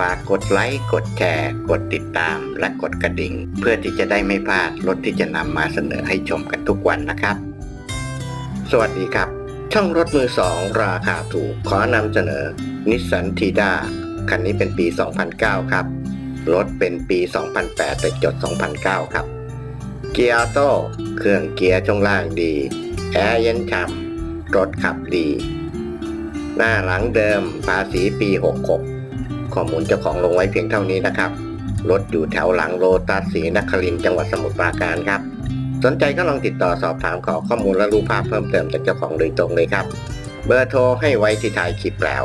ฝากกดไลค์ กดแชร์ กดติดตาม และกดกระดิ่ง เพื่อที่จะได้ไม่พลาดรถที่จะนำมาเสนอให้ชมกันทุกวันนะครับ สวัสดีครับ ช่องรถมือสองราคาถูกขอนำเสนอ นิสสันทีด้าคันนี้เป็นปี 2009 ครับ รถเป็นปี 2008 แต่จด 2009 ครับ เกียร์ออโต้เครื่องเกียร์ช่วงล่างดี แอร์เย็นฉ่ำรถขับดี หน้าหลังเดิมภาษีปี 66 ข้อมูลเจ้าของลงไว้เพียงเท่านี้นะครับรถอยู่แถวหลังโลตัสศรีนครินจังหวัดสมุทรปราการครับ สนใจก็ลองติดต่อสอบถามขอข้อมูลและรูปภาพเพิ่มเติมจากเจ้าของโดยตรงเลยครับ เบอร์โทรให้ไว้ที่ท้ายคลิปแล้ว